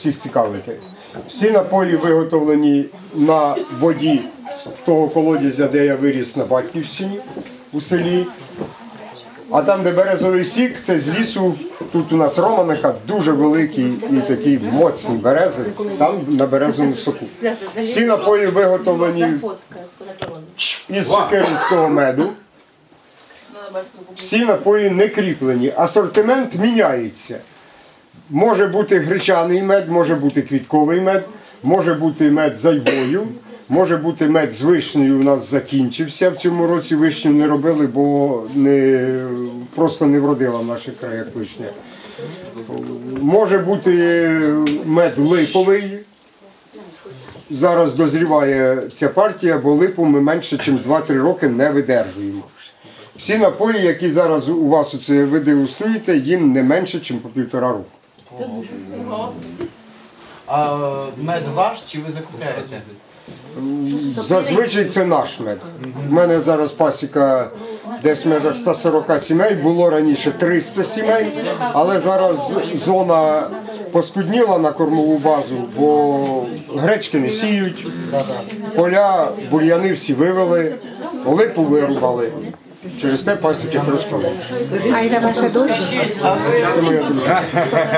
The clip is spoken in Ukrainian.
всіх цікавити. Всі напої виготовлені на воді з того колодязя, де я виріс на Батьківщині у селі. А там, де березовий сік, це з лісу. Тут у нас Романика дуже великі і такі моцні берези, там на березовому соку. Всі напої виготовлені із сокиристого меду. Всі напої не кріплені. Асортимент міняється. Може бути гречаний мед, може бути квітковий мед, може бути мед з айвою, може бути мед з вишнею. У нас закінчився. В цьому році вишню не робили, бо не, просто не вродила в наших краях вишня. Може бути мед липовий. Зараз дозріває ця партія, бо липу ми менше, ніж 2-3 роки не видержуємо. Всі напої, які зараз у вас оце ви дегустуєте, їм не менше, ніж по півтора року. А мед ваш чи ви закупляєте? Зазвичай це наш мед. У мене зараз пасіка десь в межах 140 сімей, було раніше 300 сімей, але зараз зона поскудніла на кормову базу, бо гречки не сіють, поля, бур'яни всі вивели, липу вирубали. Через те пасіки трошки. А это ваша дочка? Це моя дружина.